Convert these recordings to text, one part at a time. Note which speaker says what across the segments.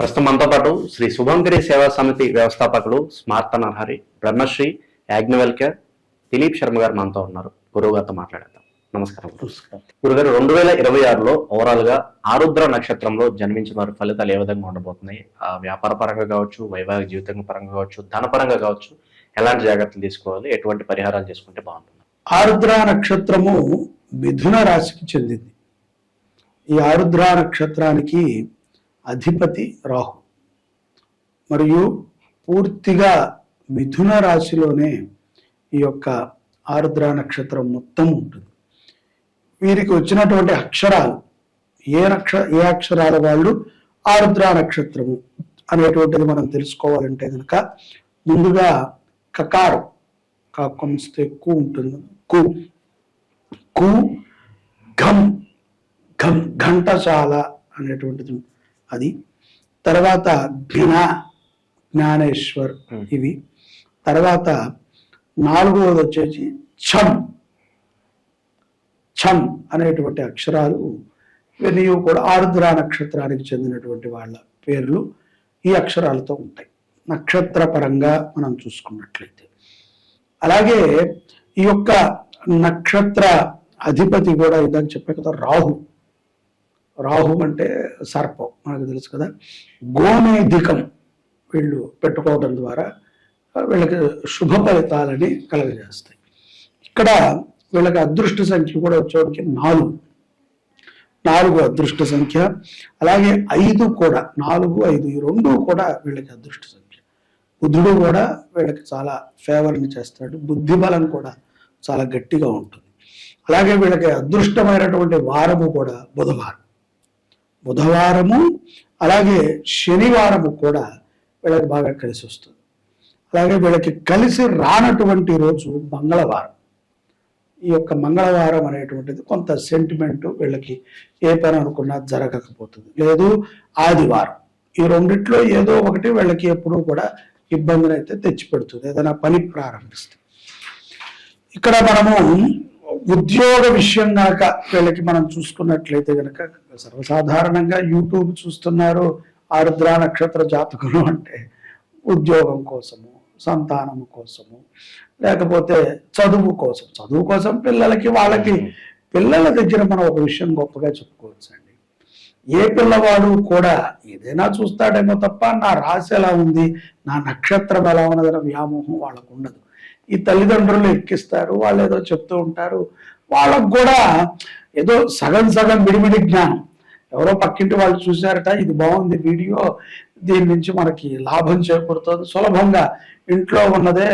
Speaker 1: ప్రస్తుతం మనతో పాటు శ్రీ శుభంగిరి సేవా సమితి వ్యవస్థాపకులు స్మార్త నరహరి బ్రహ్మశ్రీ యాజ్ఞవల్క్య దిలీప్ శర్మ గారు మనతో ఉన్నారు. గురువు గారితో మాట్లాడేద్దాం. నమస్కారం.
Speaker 2: నమస్కారం.
Speaker 1: గురుగారు రెండు వేల ఇరవై ఆరులో ఓవరాల్గా ఆరుద్ర నక్షత్రంలో జన్మించిన వారి ఫలితాలు ఏ విధంగా ఉండబోతున్నాయి? ఆ వ్యాపార పరంగా కావచ్చు వైవాహిక జీవితం పరంగా కావచ్చు ధనపరంగా కావచ్చు ఎలాంటి జాగ్రత్తలు తీసుకోవాలి? ఎటువంటి పరిహారాలు చేసుకుంటే బాగుంటుంది?
Speaker 2: ఆరుద్ర నక్షత్రము మిథున రాశికి చెందింది. ఈ ఆరుద్ర నక్షత్రానికి అధిపతి రాహు. మరియు పూర్తిగా మిథున రాశిలోనే ఈ యొక్క ఆరుద్ర నక్షత్రం మొత్తం ఉంటుంది. వీరికి వచ్చినటువంటి అక్షరాలు ఏ నక్ష ఏ అక్షరాల వాళ్ళు ఆరుద్ర నక్షత్రము అనేటువంటిది మనం తెలుసుకోవాలంటే కనుక ముందుగా కకారం కాకొంస్తే ఎక్కువ ఉంటుంది. కు కు ఘం ఘం ఘంటసాల అనేటువంటిది అది. తర్వాత ఘన జ్ఞానేశ్వర్. ఇవి. తర్వాత నాలుగవది వచ్చేసి ఛం ఛం అనేటువంటి అక్షరాలు ఇవన్నీ కూడా ఆరుద్ర నక్షత్రానికి చెందినటువంటి వాళ్ళ పేర్లు ఈ అక్షరాలతో ఉంటాయి. నక్షత్ర పరంగా మనం చూసుకున్నట్లయితే. అలాగే ఈ యొక్క నక్షత్ర అధిపతి కూడా ఇందాక చెప్పే కదా రాహు. రాహు అంటే సర్పం మనకు తెలుసు కదా. గోమేధికం వీళ్ళు పెట్టుకోవడం ద్వారా వీళ్ళకి శుభ ఫలితాలని కలగజేస్తాయి. ఇక్కడ వీళ్ళకి అదృష్ట సంఖ్య కూడా వచ్చేవాడికి నాలుగు. నాలుగు అదృష్ట సంఖ్య అలాగే ఐదు కూడా నాలుగు ఐదు ఈ రెండు కూడా వీళ్ళకి అదృష్ట సంఖ్య. బుద్ధుడు కూడా వీళ్ళకి చాలా ఫేవర్ని చేస్తాడు బుద్ధి బలం కూడా చాలా గట్టిగా ఉంటుంది. అలాగే వీళ్ళకి అదృష్టమైనటువంటి వారము కూడా బుధవారం. బుధవారము అలాగే శనివారము కూడా వీళ్ళకి బాగా కలిసి వస్తుంది. అలాగే వీళ్ళకి కలిసి రానటువంటి రోజు మంగళవారం. ఈ యొక్క మంగళవారం అనేటువంటిది కొంత సెంటిమెంట్ వీళ్ళకి ఏ పని అనుకున్నా జరగకపోతుంది. లేదు ఆదివారం. ఈ రెండిట్లో ఏదో ఒకటి వీళ్ళకి ఎప్పుడూ కూడా ఇబ్బందిని అయితే తెచ్చిపెడుతుంది. ఏదైనా పని ప్రారంభిస్తే ఇక్కడ మనము ఉద్యోగ విషయం కనుక వీళ్ళకి మనం చూసుకున్నట్లయితే కనుక సర్వసాధారణంగా యూట్యూబ్ చూస్తున్నారు ఆరుద్ర నక్షత్ర జాతకులు అంటే ఉద్యోగం కోసము సంతానము కోసము లేకపోతే చదువు కోసం. చదువు కోసం పిల్లలకి వాళ్ళకి పిల్లల దగ్గర మనం ఒక విషయం గొప్పగా చెప్పుకోవచ్చు అండి ఏ పిల్లవాడు కూడా ఏదైనా చూస్తాడేమో తప్ప నా రాశి ఎలా ఉంది నా నక్షత్రం ఎలా ఉన్నదన్న వ్యామోహం వాళ్ళకు ఉండదు. ఈ తల్లిదండ్రులు ఎక్కిస్తారు వాళ్ళు ఏదో చెప్తూ ఉంటారు. వాళ్ళకు కూడా ఏదో సగం సగం విడిమిడి జ్ఞానం. ఎవరో పక్కింటి వాళ్ళు చూశారట ఇది బాగుంది వీడియో దీని నుంచి మనకి లాభం చేకూరుతుంది. సులభంగా ఇంట్లో ఉన్నదే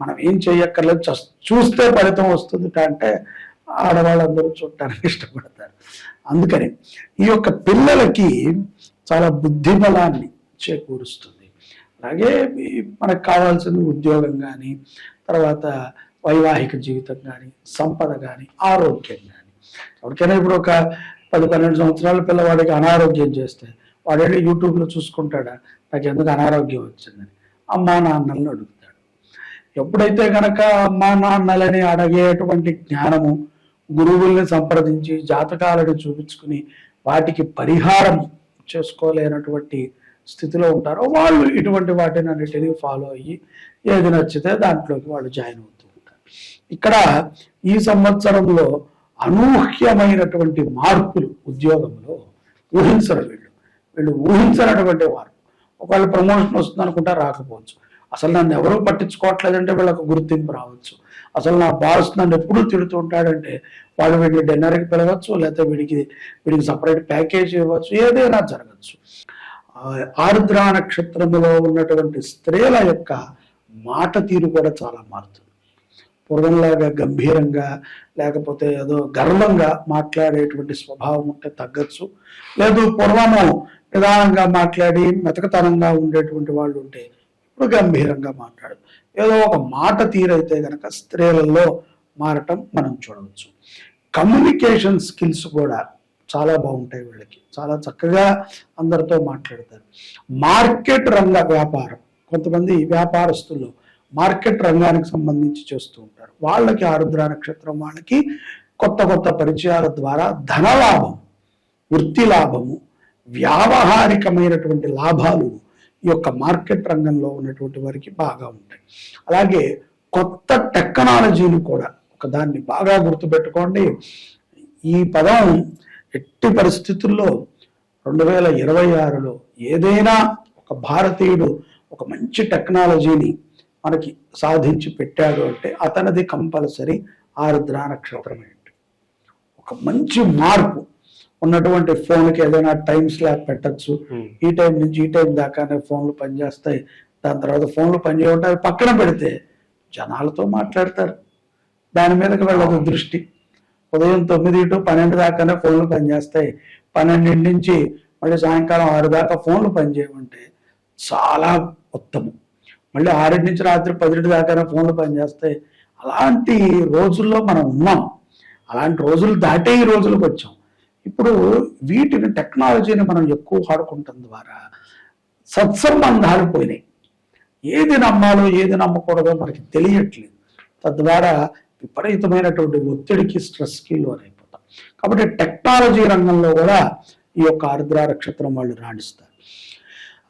Speaker 2: మనం ఏం చేయక్కర్లేదు చూస్తే ఫలితం వస్తుంది అంటే ఆడవాళ్ళందరూ చూడటానికి ఇష్టపడతారు. అందుకని ఈ యొక్క పిల్లలకి చాలా బుద్ధిబలాన్ని చేకూరుస్తుంది. అలాగే మనకు కావాల్సిన ఉద్యోగం కానీ తర్వాత వైవాహిక జీవితం కానీ సంపద కానీ ఆరోగ్యం కానీ ఎవరికైనా ఇప్పుడు ఒక పది పన్నెండు సంవత్సరాల పిల్లవాడికి అనారోగ్యం చేస్తే వాడేళ్ళి యూట్యూబ్లో చూసుకుంటాడా? నాకు ఎందుకు అనారోగ్యం వచ్చిందని. అమ్మా నాన్నలను అడుగుతాడు. ఎప్పుడైతే కనుక అమ్మా నాన్నలని అడిగేటువంటి జ్ఞానము గురువుల్ని సంప్రదించి జాతకాలను చూపించుకుని వాటికి పరిహారం చేసుకోలేనటువంటి స్థితిలో ఉంటారో వాళ్ళు ఇటువంటి వాటిని అన్నిటినీ ఫాలో అయ్యి ఏది నచ్చితే దాంట్లోకి వాళ్ళు జాయిన్ అవుతూ ఉంటారు. ఇక్కడ ఈ సంవత్సరంలో అనూహ్యమైనటువంటి మార్పులు ఉద్యోగంలో ఊహించరు వీళ్ళు. వీళ్ళు ఊహించనటువంటి వారు ఒకవేళ ప్రమోషన్ వస్తుంది అనుకుంటా రాకపోవచ్చు. అసలు నన్ను ఎవరూ పట్టించుకోవట్లేదంటే వీళ్ళకు గుర్తింపు రావచ్చు. అసలు నా బాస్ నన్ను ఎప్పుడు తిడుతూ ఉంటాడంటే వాళ్ళు వీడిని డిన్నర్కి పిలవచ్చు లేకపోతే వీడికి వీడికి సపరేట్ ప్యాకేజ్ ఇవ్వచ్చు ఏదైనా జరగచ్చు. ఆ ఆరుద్ర నక్షత్రములో ఉన్నటువంటి స్త్రీల యొక్క మాట తీరు కూడా చాలా మారుతుంది. పూర్వంలాగా గంభీరంగా లేకపోతే ఏదో గర్వంగా మాట్లాడేటువంటి స్వభావం ఉంటే తగ్గచ్చు. లేదు పూర్వము నిదానంగా మాట్లాడి మెతకతనంగా ఉండేటువంటి వాళ్ళు ఉంటే ఇప్పుడు గంభీరంగా మాట్లాడదు ఏదో ఒక మాట తీరైతే గనక స్త్రీలలో మారటం మనం చూడవచ్చు. కమ్యూనికేషన్ స్కిల్స్ కూడా చాలా బాగుంటాయి వీళ్ళకి. చాలా చక్కగా అందరితో మాట్లాడతారు. మార్కెట్ రంగ వ్యాపారం. కొంతమంది వ్యాపారస్తులు మార్కెట్ రంగానికి సంబంధించి చేస్తూ ఉంటారు. వాళ్ళకి ఆరుద్ర నక్షత్రం వాళ్ళకి కొత్త కొత్త పరిచయాల ద్వారా ధనలాభం వృత్తి లాభము వ్యావహారికమైనటువంటి లాభాలు ఈ యొక్క మార్కెట్ రంగంలో ఉన్నటువంటి వారికి బాగా ఉంటాయి. అలాగే కొత్త టెక్నాలజీని కూడా ఒక దాన్ని బాగా గుర్తుపెట్టుకోండి. ఈ పదం ఎట్టి పరిస్థితుల్లో రెండు వేల ఇరవై ఆరులో ఏదైనా ఒక భారతీయుడు ఒక మంచి టెక్నాలజీని మనకి సాధించి పెట్టాడు అంటే అతనిది కంపల్సరీ ఆరుద్ర నక్షత్రం ఒక మంచి మార్పు ఉన్నటువంటి ఫోన్కి ఏదైనా టైం స్లాబ్ పెట్టచ్చు. ఈ టైం నుంచి ఈ టైం దాకానే ఫోన్లు పనిచేస్తాయి. దాని తర్వాత ఫోన్లు పనిచేయడం అవి పక్కన పెడితే జనాలతో మాట్లాడతారు. దాని మీదకి వెళ్ళదు దృష్టి. ఉదయం తొమ్మిది టు పన్నెండు దాకానే ఫోన్లు పనిచేస్తాయి. పన్నెండింటి నుంచి మళ్ళీ సాయంకాలం ఆరు దాకా ఫోన్లు పనిచేయమంటే చాలా ఉత్తమం. మళ్ళీ ఆరింటి నుంచి రాత్రి పదింటి దాకానే ఫోన్లు పనిచేస్తాయి. అలాంటి రోజుల్లో మనం ఉన్నాం. అలాంటి రోజులు దాటే ఈ రోజులకు వచ్చాం. ఇప్పుడు వీటిని టెక్నాలజీని మనం ఎక్కువ వాడుకుంటాం ద్వారా సత్సంబంధాలు పోయినాయి. ఏది నమ్మాలో ఏది నమ్మకూడదో మనకి తెలియట్లేదు. తద్వారా విపరీతమైనటువంటి ఒత్తిడికి స్ట్రెస్కి లోనైపోతాం. కాబట్టి టెక్నాలజీ రంగంలో కూడా ఈ యొక్క ఆర్ద్ర నక్షత్రం వాళ్ళు రాణిస్తారు.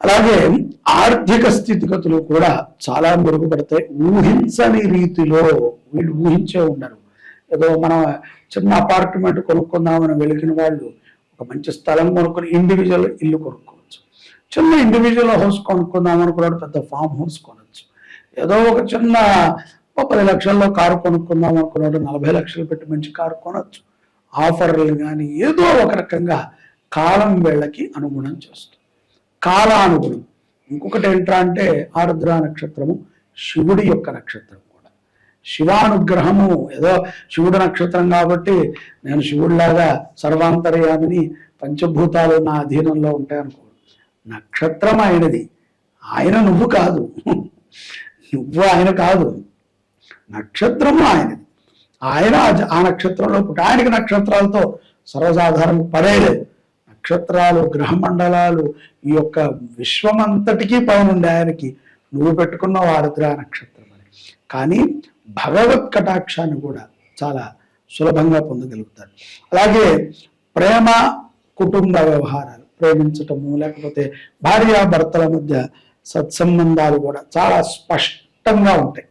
Speaker 2: అలాగే ఆర్థిక స్థితిగతులు కూడా చాలా మెరుగుపడతాయి. ఊహించని రీతిలో వీళ్ళు ఊహించే ఉండరు. ఏదో మనం చిన్న అపార్ట్మెంట్ కొనుక్కుందామని వెలిగిన వాళ్ళు ఒక మంచి స్థలం కొనుక్కుని ఇండివిజువల్ ఇల్లు కొనుక్కోవచ్చు. చిన్న ఇండివిజువల్ హౌస్ కొనుక్కుందాం అనుకున్నాడు పెద్ద ఫామ్ హౌస్ కొనవచ్చు ఏదో ఒక చిన్న పది లక్షల్లో కారు కొనుక్కుందాం అనుకున్నాడు నలభై లక్షలు పెట్టి మంచి కారు కొనవచ్చు ఆఫర్లు కానీ ఏదో ఒక రకంగా కాలం వేళ్ళకి అనుగుణం చేస్తుంది. కాలానుగుణం. ఇంకొకటి ఏంట్రా అంటే ఆరుద్ర నక్షత్రము శివుడి యొక్క నక్షత్రం. శివానుగ్రహము. ఏదో శివుడు నక్షత్రం కాబట్టి నేను శివుడిలాగా సర్వాంతర్యామిని పంచభూతాలు నా అధీనంలో ఉంటాయనుకో నక్షత్రం ఆయనది ఆయన నువ్వు కాదు. నువ్వు ఆయన కాదు. నక్షత్రము ఆయనది. ఆయన ఆ- నక్షత్రంలో పుట్టి ఆయనకి నక్షత్రాలతో సర్వసాధారణ పడేలేదు నక్షత్రాలు గ్రహమండలాలు ఈ యొక్క విశ్వమంతటికీ పైనుండి ఆయనకి నువ్వు పెట్టుకున్న ఆరుద్ర నక్షత్రం అని. కానీ భగవత్ కటాక్షాన్ని కూడా చాలా సులభంగా పొందగలుగుతారు అలాగే ప్రేమ కుటుంబ వ్యవహారాలు ప్రేమించటము లేకపోతే భార్యాభర్తల మధ్య సత్సంబంధాలు కూడా చాలా స్పష్టంగా ఉంటాయి.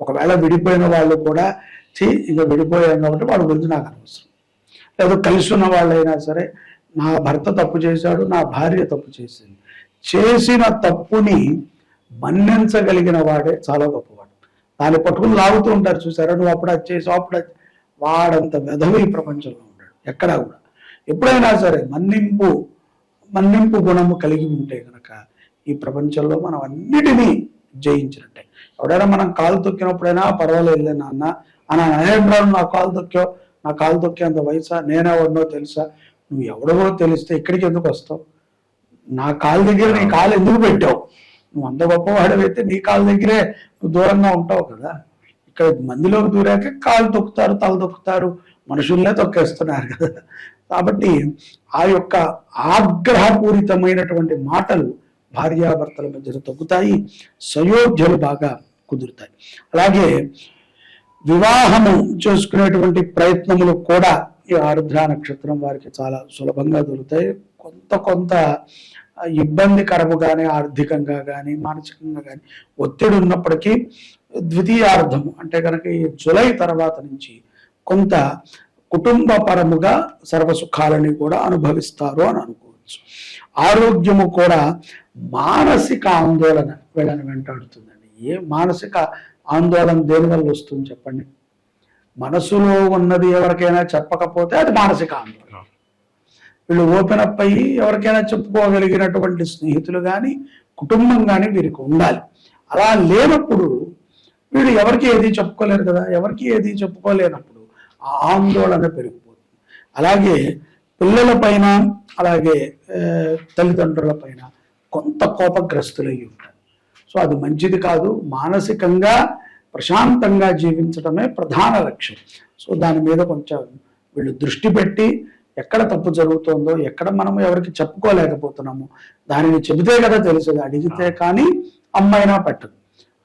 Speaker 2: ఒకవేళ విడిపోయిన వాళ్ళు కూడా చీ ఇక విడిపోయాం కాబట్టి వాళ్ళ గురించి నాకు అనవసరం. లేదా కలిసి ఉన్న వాళ్ళైనా సరే నా భర్త తప్పు చేశాడు నా భార్య తప్పు చేసింది. చేసిన తప్పుని మన్నించగలిగిన వాడే చాలా గొప్ప దాన్ని పట్టుకుని లాగుతూ ఉంటారు చూసారా? నువ్వు అప్పుడు వచ్చేసి అప్పుడు వాడంత వెధవ ఈ ప్రపంచంలో ఉంటాడు ఎక్కడా కూడా. ఎప్పుడైనా సరే మన్నింపు మన్నింపు గుణము కలిగి ఉంటే కనుక ఈ ప్రపంచంలో మనం అన్నిటినీ జయించినట్టే. ఎవడైనా మనం కాలు తొక్కినప్పుడైనా పర్వాలేదు నాన్న అని అనేబ్రా నా కాలు తొక్కావు? నా కాలు తొక్కేంత వయసా? నేనెవరినో తెలుసా? నువ్వు ఎవడవో తెలిస్తే ఇక్కడికి ఎందుకు వస్తావు? నా కాలు దగ్గర నీ కాలు ఎందుకు పెట్టావు? నువ్వు అంత గొప్పవాడవైతే నీ కాలు దగ్గరే నువ్వు దూరంగా ఉంటావు కదా. ఇక్కడ మందిలోకి దూరాక కాలు తొక్కుతారు తల తొక్కుతారు మనుషుల్నే తొక్కేస్తున్నారు కదా. కాబట్టి ఆ యొక్క ఆగ్రహపూరితమైనటువంటి మాటలు భార్యాభర్తల మధ్య తగ్గుతాయి సయోధ్యలు బాగా కుదురుతాయి. అలాగే వివాహము చేసుకునేటువంటి ప్రయత్నములు కూడా ఈ ఆరుద్ర నక్షత్రం వారికి చాలా సులభంగా దొరుకుతాయి. కొంత కొంత ఇబ్బందికరము కానీ ఆర్థికంగా కానీ మానసికంగా కానీ ఒత్తిడి ఉన్నప్పటికీ ద్వితీయార్థము అంటే కనుక ఈ జులై తర్వాత నుంచి కొంత కుటుంబ పరముగా సర్వసుఖాలని కూడా అనుభవిస్తారు అని అనుకోవచ్చు. ఆరోగ్యము కూడా మానసిక ఆందోళన వీళ్ళని వెంటాడుతుందండి. ఏ మానసిక ఆందోళన దేనివల్ల వస్తుంది చెప్పండి? మనసులో ఉన్నది ఎవరికైనా చెప్పకపోతే అది మానసిక ఆందోళన. వీళ్ళు ఓపెన్ అప్ అయ్యి ఎవరికైనా చెప్పుకోగలిగినటువంటి స్నేహితులు కానీ కుటుంబం కానీ వీరికి ఉండాలి. అలా లేనప్పుడు వీళ్ళు ఎవరికి ఏది చెప్పుకోలేరు కదా? ఎవరికి ఏది చెప్పుకోలేనప్పుడు ఆ ఆందోళన పెరిగిపోతుంది. అలాగే పిల్లల పైన అలాగే తల్లిదండ్రుల పైన కొంత కోపగ్రస్తులై ఉంటారు. సో అది మంచిది కాదు. మానసికంగా ప్రశాంతంగా జీవించడమే ప్రధాన లక్ష్యం. సో దాని మీద కొంచెం వీళ్ళు దృష్టి పెట్టి ఎక్కడ తప్పు జరుగుతుందో ఎక్కడ మనం ఎవరికి చెప్పుకోలేకపోతున్నాము దానిని చెబితే కదా తెలుసు అడిగితే కానీ అమ్మైనా పట్టదు.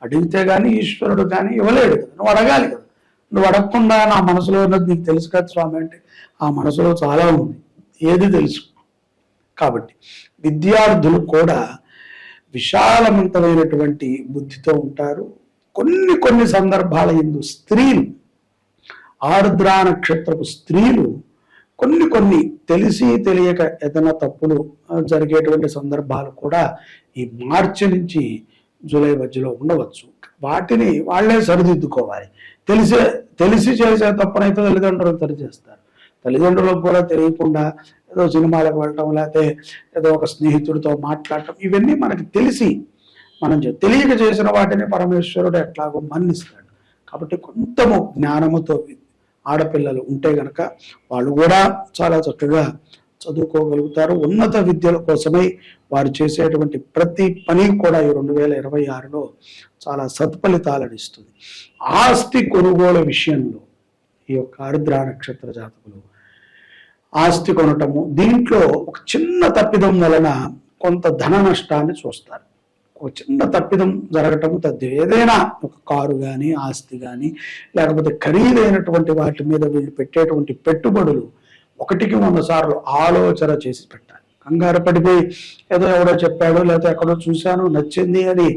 Speaker 2: అడిగితే కానీ ఈశ్వరుడు కానీ ఇవ్వలేడు కదా. నువ్వు అడగాలి కదా. నువ్వు అడగకుండా నా మనసులో ఉన్నది నీకు తెలుసు కదా స్వామి అంటే ఆ మనసులో చాలా ఉంది. ఏది తెలుసు? కాబట్టి విద్యార్థులు కూడా విశాలవంతమైనటువంటి బుద్ధితో ఉంటారు. కొన్ని కొన్ని సందర్భాల ఎందు స్త్రీలు ఆరుద్రా నక్షత్రపు స్త్రీలు కొన్ని కొన్ని తెలిసి తెలియక ఏదైనా తప్పులు జరిగేటువంటి సందర్భాలు కూడా ఈ మార్చి నుంచి జూలై మధ్యలో ఉండవచ్చు. వాటిని వాళ్ళే సరిదిద్దుకోవాలి. తెలిసే తెలిసి చేసే తప్పునైతే తల్లిదండ్రులు సరిచేస్తారు. తల్లిదండ్రులకు కూడా తెలియకుండా ఏదో సినిమాలకు వెళ్ళటం లేకపోతే ఏదో ఒక స్నేహితుడితో మాట్లాడటం ఇవన్నీ మనకి తెలిసి మనం తెలియక చేసిన వాటిని పరమేశ్వరుడు ఎట్లాగో మన్నిస్తాడు. కాబట్టి కొంతము జ్ఞానముతో ఆడపిల్లలు ఉంటే గనక వాళ్ళు కూడా చాలా చక్కగా చదువుకోగలుగుతారు. ఉన్నత విద్యల కోసమై వారు చేసేటువంటి ప్రతి పని కూడా ఈ రెండు వేల ఇరవై ఆరులో చాలా సత్ఫలితాలను ఇస్తుంది. ఆస్తి కొనుగోలు విషయంలో ఈ యొక్క ఆరుద్ర నక్షత్ర జాతకులు ఆస్తి కొనటము దీంట్లో ఒక చిన్న తప్పిదం వలన కొంత ధన నష్టాన్ని చూస్తారు. ఒక చిన్న తప్పిదం జరగటం తద్ది. ఏదైనా ఒక కారు కానీ ఆస్తి కానీ లేకపోతే ఖరీదైనటువంటి వాటి మీద వీళ్ళు పెట్టేటువంటి పెట్టుబడులు ఒకటికి వంద సార్లు ఆలోచన చేసి పెట్టాలి. కంగారు పడిపోయి ఏదో ఎవడో చెప్పాడు లేకపోతే ఎక్కడో చూశాను నచ్చింది అని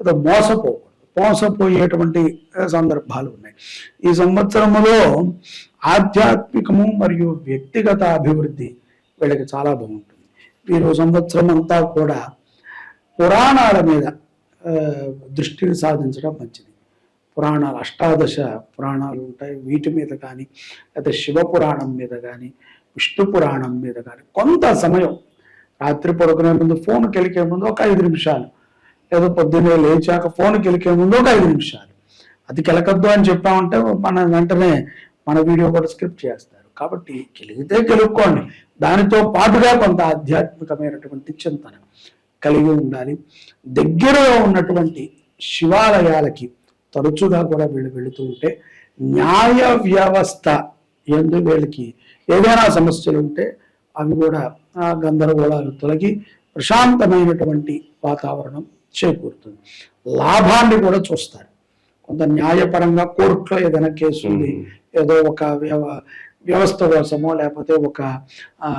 Speaker 2: ఏదో మోసపోకూడదు. మోసపోయేటువంటి సందర్భాలు ఉన్నాయి. ఈ సంవత్సరములో ఆధ్యాత్మికము మరియు వ్యక్తిగత అభివృద్ధి వీళ్ళకి చాలా బాగుంటుంది. వీరు సంవత్సరం అంతా కూడా పురాణాల మీద దృష్టిని సాధించడం మంచిది. పురాణాలు అష్టాదశ పురాణాలు ఉంటాయి. వీటి మీద కానీ లేదా శివ పురాణం మీద కానీ విష్ణు పురాణం మీద కానీ కొంత సమయం రాత్రి పడుకునే ముందు ఫోన్ కెలికే ముందు ఒక ఐదు నిమిషాలు ఏదో పొద్దున్నే లేచాక ఫోన్ కెలికే ముందు ఒక ఐదు నిమిషాలు. అది కెలకద్దు అని చెప్పామంటే మన వెంటనే మన వీడియో కూడా స్క్రిప్ట్ చేస్తారు. కాబట్టి కెలిగితే కెలుక్కోండి. దానితో పాటుగా కొంత ఆధ్యాత్మికమైనటువంటి చింతన. కలిగి ఉండాలి. దగ్గరలో ఉన్నటువంటి శివాలయాలకి తరచుగా కూడా వీళ్ళు వెళుతూ ఉంటే న్యాయ వ్యవస్థ ఎందు వీళ్ళకి ఏదైనా సమస్యలు ఉంటే అవి కూడా ఆ గందరగోళాలు తొలగి ప్రశాంతమైనటువంటి వాతావరణం చేకూరుతుంది. లాభాన్ని కూడా చూస్తారు. కొంత న్యాయపరంగా కోర్టులో ఏదైనా కేసు ఉంది ఏదో ఒక వ్యవ- వ్యవస్థ కోసమో లేకపోతే ఒక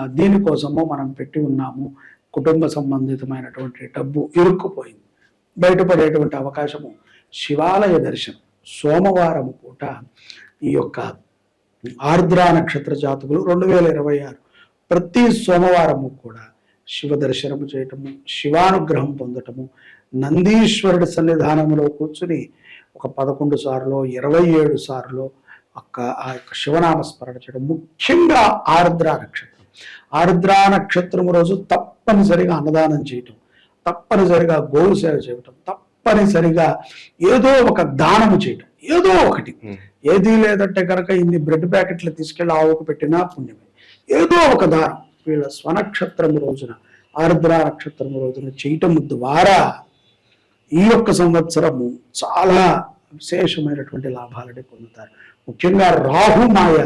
Speaker 2: దీనికోసమో మనం పెట్టి ఉన్నాము కుటుంబ సంబంధితమైనటువంటి డబ్బు ఇరుక్కుపోయింది. బయటపడేటువంటి అవకాశము శివాలయ దర్శనం సోమవారం పూట ఈ యొక్క ఆర్ద్రా నక్షత్ర జాతకులు రెండు వేల ఇరవై ఆరు ప్రతి సోమవారము కూడా శివ దర్శనము చేయటము శివానుగ్రహం పొందటము నందీశ్వరుడి సన్నిధానంలో కూర్చుని ఒక పదకొండు సార్లు ఇరవై ఏడు సార్లు ఒక్క ఆ యొక్క శివనామ స్మరణ చేయడం ముఖ్యంగా ఆర్ద్రా నక్షత్రం. ఆర్ద్రా నక్షత్రం రోజు తప్పనిసరిగా అన్నదానం చేయటం తప్పనిసరిగా గోవు సేవ చేయటం తప్పనిసరిగా ఏదో ఒక దానము చేయటం ఏదో ఒకటి. ఏదీ లేదంటే కనుక ఇన్ని బ్రెడ్ ప్యాకెట్లు తీసుకెళ్ళి ఆవుకు పెట్టినా పుణ్యమే. ఏదో ఒక దానం. వీళ్ళ స్వనక్షత్రం రోజున ఆర్ద్ర నక్షత్రం రోజున చేయటం ద్వారా ఈ యొక్క సంవత్సరము చాలా విశేషమైనటువంటి లాభాలని పొందుతారు. ముఖ్యంగా రాహు మాయ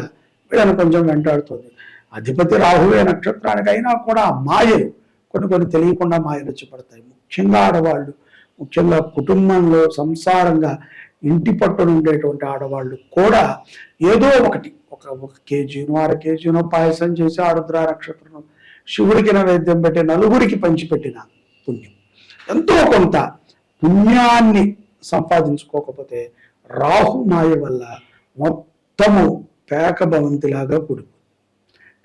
Speaker 2: వీళ్ళని కొంచెం వెంటాడుతుంది. అధిపతి రాహువే నక్షత్రానికి అయినా కూడా మాయలు కొన్ని కొన్ని తెలియకుండా మాయలు పడతాయి ముఖ్యంగా ఆడవాళ్ళు ముఖ్యంగా కుటుంబంలో సంసారంగా ఇంటి పట్టున ఉండేటువంటి ఆడవాళ్ళు కూడా ఏదో ఒకటి ఒక ఒక కేజీనో అర కేజీనో పాయసం చేసి ఆరుద్ర నక్షత్రం శివుడికి నైవేద్యం పెట్టి నలుగురికి పంచిపెట్టిన పుణ్యం. ఎంతో కొంత పుణ్యాన్ని సంపాదించుకోకపోతే రాహు మాయ వల్ల మొత్తము పేక భవంతిలాగా కుడి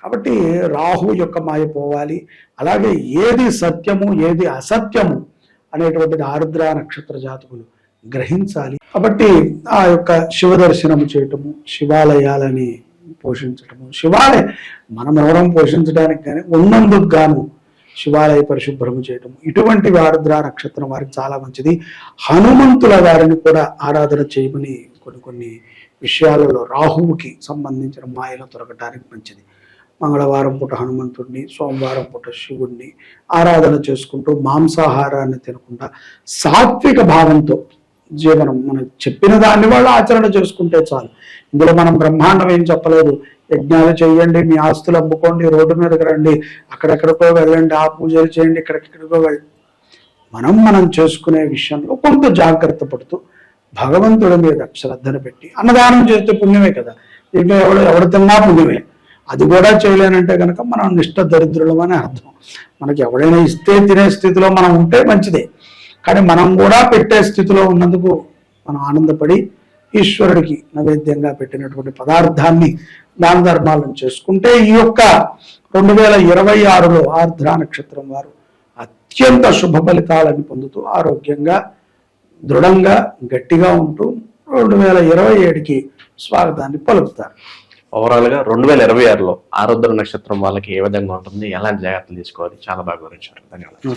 Speaker 2: కాబట్టి రాహు యొక్క మాయ పోవాలి. అలాగే ఏది సత్యము ఏది అసత్యము అనేటువంటిది ఆరుద్ర నక్షత్ర జాతకులు గ్రహించాలి. కాబట్టి ఆ యొక్క శివ దర్శనము చేయటము శివాలయాలని పోషించటము శివాలయ మనం ఎవరం పోషించడానికి కానీ ఉన్నందుకు గాను శివాలయ పరిశుభ్రము చేయటము. ఇటువంటి ఆరుద్ర నక్షత్రం వారికి చాలా మంచిది. హనుమంతుల వారిని కూడా ఆరాధన చేయమని కొన్ని కొన్ని విషయాలలో రాహువుకి సంబంధించిన మాయలు దొరకటానికి మంచిది. మంగళవారం పూట హనుమంతుడిని సోమవారం పూట శివుడిని ఆరాధన చేసుకుంటూ మాంసాహారాన్ని తినకుండా సాత్విక భావంతో జీవనం మనం చెప్పిన దాన్ని వాళ్ళు ఆచరణ చేసుకుంటే చాలు. ఇందులో మనం బ్రహ్మాండం ఏం చెప్పలేదు. యజ్ఞాలు చేయండి మీ ఆస్తులు అమ్ముకోండి రోడ్డు మీదకి రండి అక్కడెక్కడికో వెళ్ళండి ఆ పూజలు చేయండి ఇక్కడెక్కడికో వెళ్ళండి. మనం మనం చేసుకునే విషయంలో కొంత జాగ్రత్త పడుతూ భగవంతుడి మీద శ్రద్ధను పెట్టి అన్నదానం చేస్తే పుణ్యమే కదా. దీంట్లో ఎవడు ఎవడు తిన్నా పుణ్యమే. అది కూడా చేయలేనంటే కనుక మనం నిష్ట దరిద్రులం అని అర్థం. మనకి ఎవడైనా ఇస్తే తినే స్థితిలో మనం ఉంటే మంచిదే. కానీ మనం కూడా పెట్టే స్థితిలో ఉన్నందుకు మనం ఆనందపడి ఈశ్వరుడికి నైవేద్యంగా పెట్టినటువంటి పదార్థాన్ని దాన ధర్మాలను చేసుకుంటే ఈ యొక్క రెండు వేల ఇరవై ఆరులో ఆర్ద్ర నక్షత్రం వారు అత్యంత శుభ ఫలితాలను పొందుతూ ఆరోగ్యంగా దృఢంగా గట్టిగా ఉంటూ రెండు వేల ఇరవై ఏడుకి స్వాగతాన్ని పలుకుతారు.
Speaker 1: ఓవరాల్గా రెండు వేల ఇరవై ఆరులో ఆరుద్ర నక్షత్రం వాళ్ళకి ఏ విధంగా ఉంటుంది? ఎలాంటి జాగ్రత్తలు తీసుకోవాలి? చాలా బాగా వివరించారు. ధన్యవాదాలు.